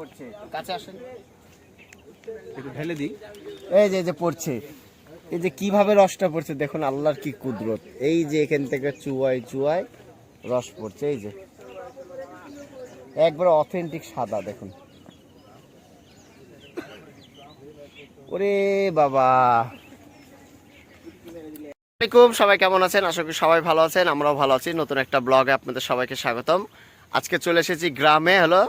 পড়ছে। কাছে আসেন। একটু ঢেলে দিই। এই যে এই যে পড়ছে। এই যে কীভাবে রসটা পড়ছে দেখুন আল্লাহর কি কুদরত। এই যে এখান থেকে চুয়াই চুয়াই রস পড়ছে এই যে। একবার অথেন্টিক সাদা দেখুন। ওরে বাবা। আসসালামাইকুম সবাই কেমন আছেন? আশা করি সবাই ভালো আছেন আমরাও ভালো আছি। নতুন একটা ব্লগে আপনাদের সবাইকে স্বাগতম। আজকে চলে এসেছি গ্রামে হলো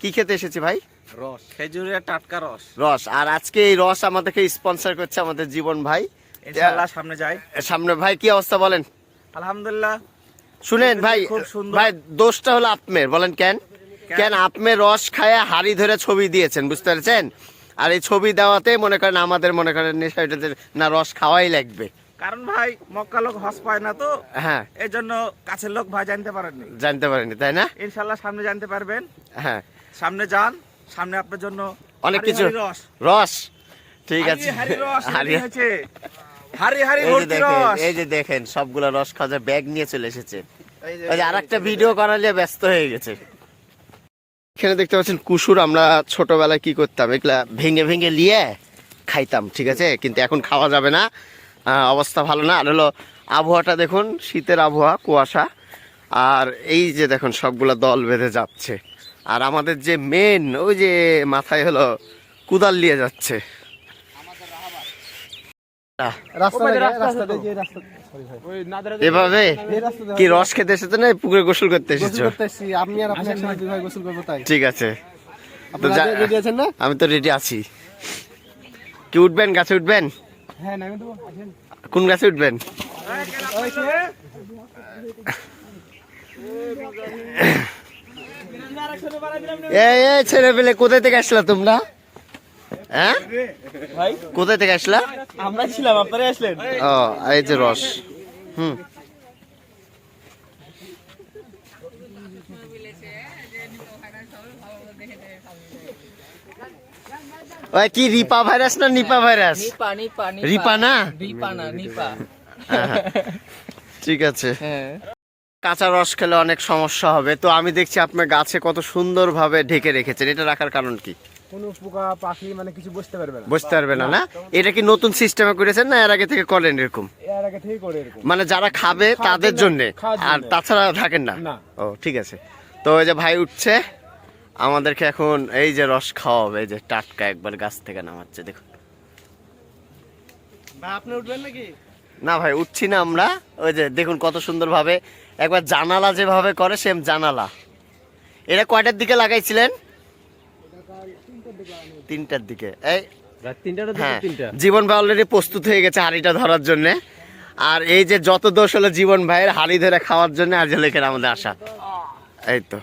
কি খেতে এসেছি ভাই? রস খেজুরের টাটকা রস। রস। আর আজকে এই রস আমাদেরকে স্পন্সর করছে আমাদের জীবন ভাই। ইনশাআল্লাহ সামনে যাই। সামনে ভাই কি অবস্থা বলেন? আলহামদুলিল্লাহ। শুনেন ভাই ভাই দোষটা হলো আপনার বলেন কেন? কেন? আপনি রস খায় হাড়ি ধরে ছবি দিয়েছেন বুঝতে পেরেছেন? আর এই ছবি দেওয়াতে মনে করেন আমাদের মনে করেন না রস খাওয়াই লাগবে। কারণ ভাই মক্কা লোক হস পায় না তো। হ্যাঁ। এই জন্য কাছের লোক ভাই জানতে পারেননি। জানতে পারেনি তাই না? ইনশাল্লাহ সামনে জানতে পারবেন। হ্যাঁ। সামনে যান সামনে আপনার জন্য অনেক কিছু। রস। রস। ঠিক আছে। হাড়ি হাড়ি এই যে ভর্তি দেখেন রস। এই যে দেখেন সবগুলো রস খাওয়া ব্যাগ নিয়ে চলে এসেছে। ওই যে আরেকটা ভিডিও করার নিয়ে ব্যস্ত হয়ে গেছে। এখানে দেখতে পাচ্ছেন কুসুর আমরা ছোটবেলায় কি করতাম এগুলা ভেঙে ভেঙে নিয়ে খাইতাম ঠিক আছে? কিন্তু এখন খাওয়া যাবে না। অবস্থা ভালো না। আর হলো আবহাওয়াটা দেখুন শীতের আবহাওয়া কুয়াশা। আর এই যে দেখুন সবগুলা দল বেঁধে যাচ্ছে। আর আমাদের যে মেন ওই যে মাথায় হলো কুদাল নিয়ে যাচ্ছে। এভাবে কি রস খেতে এসেছ না? পুকুরে গোসল করতে এসেছ? ঠিক আছে। আপনারা যা- রেডি আছেন না? আমি তো রেডি আছি। কি উঠবেন? গাছে উঠবেন? হ্যাঁ নামে দেবো। আসেন। কোন গাছে উঠবেন? এই এই ছেলে পেলে কোথায় থেকে আসলা তোমরা? হ্যাঁ? ভাই? কোথায় থেকে আসলা? আমরা ছিলাম আপনারা আসলেন। ও এই যে রস। হুম। ওই কি রিপা ভাইরাস না নিপা ভাইরাস? নিপা নিপা রিপা না? রিপা না নিপা। হ্যাঁ, ঠিক আছে। হ্যাঁ। কাঁচা রস খেলে অনেক সমস্যা হবে। তো আমি দেখছি আপনার গাছে কত সুন্দরভাবে ঢেকে রেখেছেন। এটা রাখার কারণ কি? কোনো পোকা পাখি মানে কিছু বুঝতে পারবে না। বুঝতে পারবে না না এটা কি নতুন সিস্টেমে করেছেন না এর আগে থেকে করেন এরকম? এর আগে থেকে করে এরকম। মানে যারা খাবে তাদের জন্য, আর তাছাড়া থাকেন না। ও ঠিক আছে। তো এই যে ভাই উঠছে আমাদেরকে এখন এই যে রস খাওয়াবে এই যে টাটকা একবার গাছ থেকে নামাচ্ছে দেখুন। আপনি উঠবেন নাকি? না ভাই উঠছি না আমরা। ওই যে দেখুন কত সুন্দরভাবে একবার জানালা যেভাবে করে সেম জানালা। এটা কয়টার দিকে লাগাইছিলেন? তিনটার দিকে। এই তিনটা হ্যাঁ জীবন ভাই অলরেডি প্রস্তুত হয়ে গেছে হাড়িটা ধরার জন্য। আর এই যে যত দোষ হলো জীবন ভাইয়ের হাড়ি ধরে খাওয়ার জন্য আজ লেখের আমাদের আশা এই তো।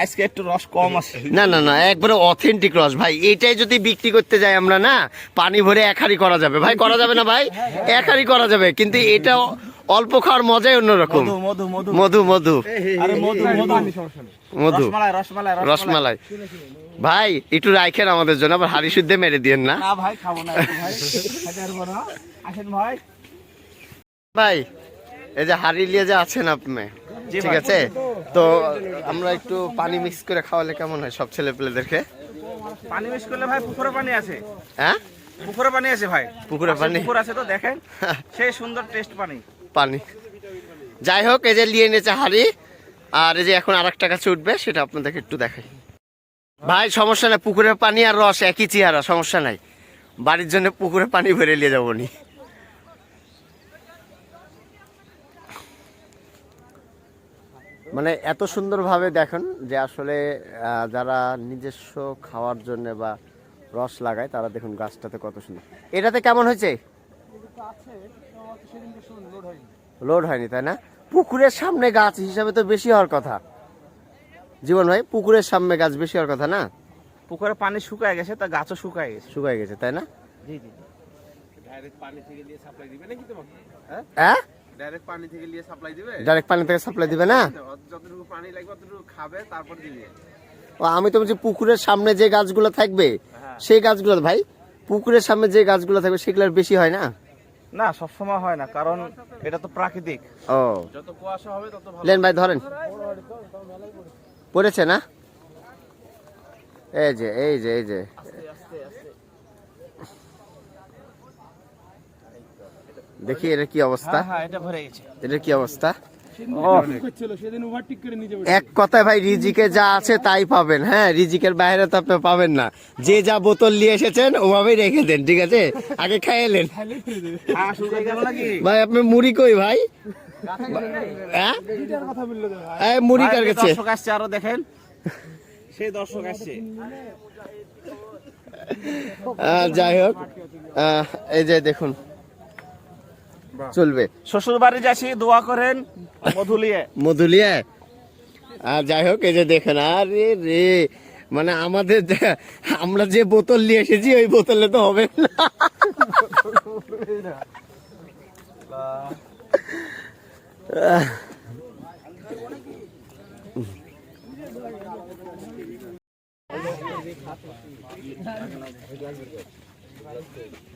আজকে একটু রস কম আছে। না না না একবারে অথেন্টিক রস ভাই। এটাই যদি বিক্রি করতে যাই আমরা না পানি ভরে এক করা যাবে। ভাই করা যাবে না ভাই? এক হাড়ি করা যাবে কিন্তু এটা অল্প খাওয়ার মজাই অন্যরকম। মধু মধু মধু। মধু মধু। আরে মধু মধু মধু। রসমালাই রসমালাই রসমালাই। ভাই একটু রাখেন আমাদের জন্য আবার হাড়ি শুদ্ধে মেরে দিয়েন না। না ভাই খাব না ভাই। খাইতে পারব না আসেন ভাই। ভাই এই যে হাড়ি নিয়ে যে আছেন আপনি ঠিক আছে? তো আমরা একটু পানি মিক্স করে খাওয়ালে কেমন হয় সব ছেলে পেলেদেরকে পানি মিক্স করলে ভাই পুকুরে পানি আছে। হ্যাঁ? পুকুরে পানি আছে ভাই। পুকুরে পানি? পুকুর আছে তো দেখেন। সেই সুন্দর টেস্ট পানি। পানি। যাই হোক এই যে নিয়ে নিয়েছে হাড়ি আর এই যে এখন আর একটা কাছে উঠবে সেটা আপনাদেরকে একটু দেখাই। ভাই সমস্যা নাই পুকুরের পানি আর রস একই চেহারা সমস্যা নাই। বাড়ির জন্য পুকুরে পানি ভরে নিয়ে যাব নি। মানে এত সুন্দরভাবে দেখেন যে আসলে যারা নিজস্ব খাওয়ার জন্য বা রস লাগায় তারা দেখুন গাছটাতে কত সুন্দর। এটাতে কেমন হয়েছে? লোড হয়নি তাই না? পুকুরের সামনে গাছ হিসাবে তো বেশি হওয়ার কথা। জীবন ভাই পুকুরের সামনে গাছ বেশি হওয়ার কথা না? পুকুরে পানি শুকায় গেছে তা গাছও শুকায় গেছে। শুকায় গেছে তাই না? জি জি ডাইরেক্ট পানি থেকে নিয়ে সাপ্লাই দিবে নাকি তোমাকে? হ্যাঁ? ডাইরেক্ট পানি থেকে নিয়ে সাপ্লাই দিবে? ডাইরেক্ট পানি থেকে সাপ্লাই দিবে না? যতটুকু পানি লাগবে ততটুকু খাবে তারপর দিবে। ও আমি তো বলছি পুকুরের সামনে যে গাছগুলো থাকবে সেই গাছগুলো ভাই পুকুরের সামনে যে গাছগুলো থাকবে সেগুলোর বেশি হয় না? না সবসময় হয় না কারণ এটা তো প্রাকৃতিক। ও। যত কুয়াশা হবে তত ভালো। লেন ভাই ধরেন। পড়েছে না? এই যে এই যে এই যে। দেখি এটা কি অবস্থা। হ্যাঁ এটা ভরে গেছে। এটা কি অবস্থা? ছিল সেদিন ওভারটেক করে নিচে এক কথায় ভাই রিজিকে যা আছে তাই পাবেন। হ্যাঁ রিজিকের বাইরে তো আপনি পাবেন না। যে যা বোতল নিয়ে এসেছেন ওভাবেই রেখে দেন ঠিক আছে? আগে খাইলেন হয়ে ভাই আপনি মুড়ি কই ভাই? হ্যাঁ? কথা বলল তো ভাই এই মুড়ি কার কাছে আরও দেখেন। সেই দর্শক আসছে। যাই হোক। আহ, এই যে দেখুন চলবে। শ্বশুর বাড়ি যাচ্ছি দোয়া করেন মধুলিয়ে। মধুলিয়া। আর যাই হোক এই যে দেখেন আরে রে মানে আমাদের আমরা যে বোতল নিয়ে এসেছি ওই বোতলে তো হবে না।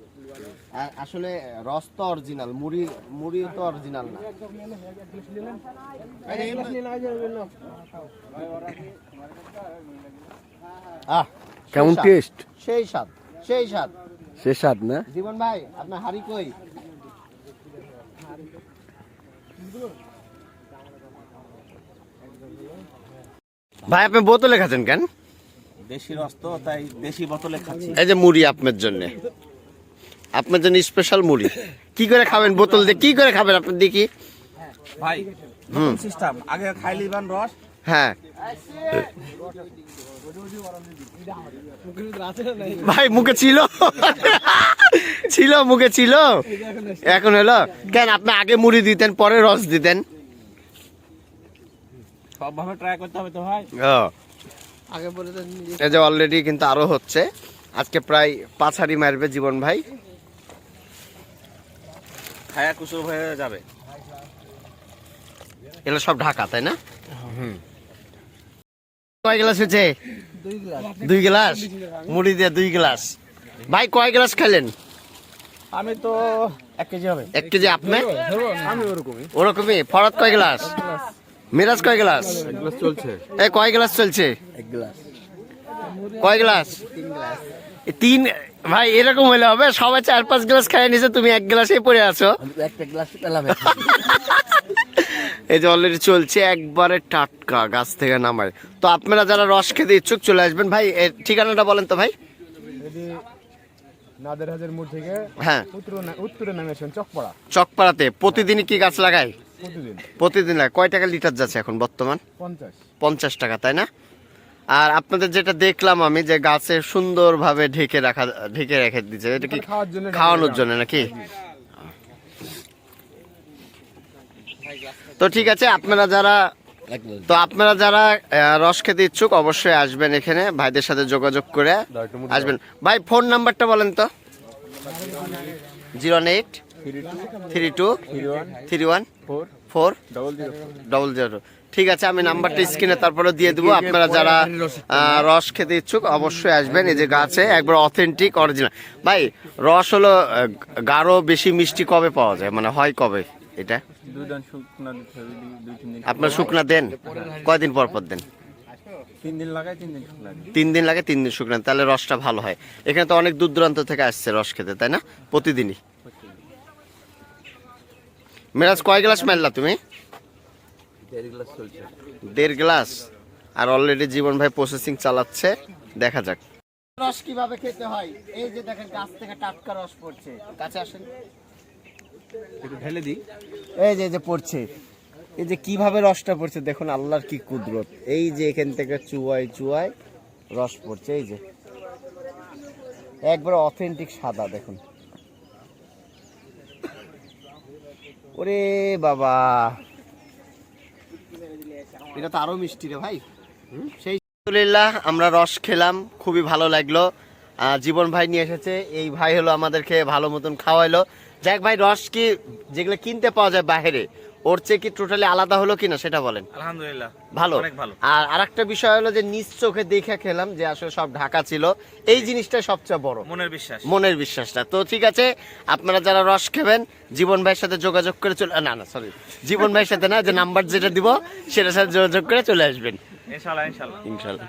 আসলে রস তো অরিজিনাল মুড়ি মুড়ি তো অরিজিনাল না। আহ কেমন টেস্ট সেই স্বাদ সেই স্বাদ। সে স্বাদ না? জীবন ভাই আপনার হাড়ি কই? ভাই আপনি বোতলে খাচ্ছেন কেন? দেশি রস তো তাই দেশি বোতলে খাচ্ছি। এই যে মুড়ি আপনার জন্য। আপনার জন্য স্পেশাল মুড়ি। কি করে খাবেন বোতল দিয়ে? কি করে খাবেন আপনি দেখি? ভাই হুম। সিস্টেম আগে খাই লিবান রস। হ্যাঁ। ভাই মুখে ছিল? ছিল মুখে ছিল? এখন হলো? কেন আপনি আগে মুড়ি দিতেন পরে রস দিতেন? সব ভাবে ট্রাই করতে হবে তো ভাই। ও। এই যে অলরেডি কিন্তু আরও হচ্ছে। আজকে প্রায় পাঁচ হাড়ি মারবে জীবন ভাই। খায়া কুসুর হয়ে যাবে। এগুলো সব ঢাকা তাই না? কয় গ্লাস হয়েছে? দুই গ্লাস। মুড়ি দিয়ে দুই গ্লাস। ভাই কয় গ্লাস খেলেন? আমি তো এক কেজি হবে। এক কেজি আপনি? আমি ওরকমই। ওরকমই? ফরাত কয় গ্লাস? মিরাজ কয় গ্লাস? চলছে। এই কয় গ্লাস চলছে? এক গ্লাস। কয় গ্লাস। এই তিন ভাই এরকম হলে হবে সবাই চার পাঁচ গ্লাস খাই নিছে তুমি এক গ্লাসে পড়ে আছো। একটা গ্লাস পেলাম এই যে অলরেডি চলছে একবারে টাটকা গাছ থেকে নামায়। তো আপনারা যারা রস খেতে ইচ্ছুক চলে আসবেন। ভাই এর ঠিকানাটা বলেন তো ভাই। নাদের হাজার মোড় থেকে হ্যাঁ। উত্তর উত্তরে নামে আসেন চকপাড়া। চকপাড়াতে প্রতিদিনই কি গাছ লাগায়? প্রতিদিন। প্রতিদিন কয় টাকা লিটার যাচ্ছে এখন বর্তমান? পঞ্চাশ। পঞ্চাশ টাকা তাই না? আর আপনাদের যেটা দেখলাম আমি যে গাছে সুন্দরভাবে ঢেকে রাখা ঢেকে রেখে দিচ্ছে এটা কি খাওয়ানোর জন্য নাকি? তো ঠিক আছে আপনারা যারা তো আপনারা যারা আহ, রস খেতে ইচ্ছুক অবশ্যই আসবেন এখানে ভাইদের সাথে যোগাযোগ করে আসবেন। ভাই ফোন নাম্বারটা বলেন তো। Zero eight three two three one four double zero. ঠিক আছে, আমি নাম্বারটা স্ক্রিনে তারপরে দিয়ে দেবো। আপনারা যারা রস খেতে ইচ্ছুক, অবশ্যই আসবেন। এই যে গাছে একবার অথেন্টিক অরিজিনাল ভাই, রস হলো গাঢ়, বেশি মিষ্টি কবে পাওয়া যায়? মানে হয় কবে এটা? আপনার শুকনা দেন। কয়দিন পর পর দেন। তিন দিন লাগে, তিন দিন শুকনা তাহলে রসটা ভালো হয়। এখানে তো অনেক দূর দূরান্ত থেকে আসছে রস খেতে, তাই না? প্রতিদিনই। মেরাজ কয় গ্লাস মারলা তুমি? দেড় গ্লাস আর অলরেডি জীবন ভাই প্রসেসিং চালাচ্ছে। দেখা যাক। রস কীভাবে খেতে হয়? এই যে দেখেন গাছ থেকে টাটকা রস পড়ছে। কাছে আসেন। একটু ঢেলে দিই। এই যে এই যে পড়ছে। এই যে কীভাবে রসটা পড়ছে দেখুন আল্লাহর কি কুদরত। এই যে এখান থেকে চুয়াই চুয়াই রস পড়ছে এই যে। একবার অথেন্টিক সাদা দেখুন। ওরে বাবা। এটা তো আরও মিষ্টি রে ভাই। সেই আলহামদুলিল্লাহ আমরা রস খেলাম খুবই ভালো লাগল। জীবন ভাই নিয়ে এসেছে এই ভাই হলো আমাদেরকে ভালো মতন খাওয়াইলো। যাক ভাই রস কি যেগুলো কিনতে পাওয়া যায় বাইরে ওর চেয়ে কি টোটালি আলাদা হলো কিনা সেটা বলেন। আলহামদুলিল্লাহ। ভালো। ভালো। আর আরেকটা বিষয় হলো যে নিজ চোখে দেখে খেলাম যে আসলে সব ঢাকা ছিল। এই জিনিসটা সবচেয়ে বড়। মনের বিশ্বাস। মনের বিশ্বাসটা। তো ঠিক আছে আপনারা যারা রস খেবেন জীবন ভাইয়ের সাথে যোগাযোগ করে চলে না না সরি জীবন ভাইয়ের সাথে না যে নাম্বার যেটা দিব সেটার সাথে যোগাযোগ করে চলে আসবেন। ইনশাল্লাহ। ইনশাল্লাহ।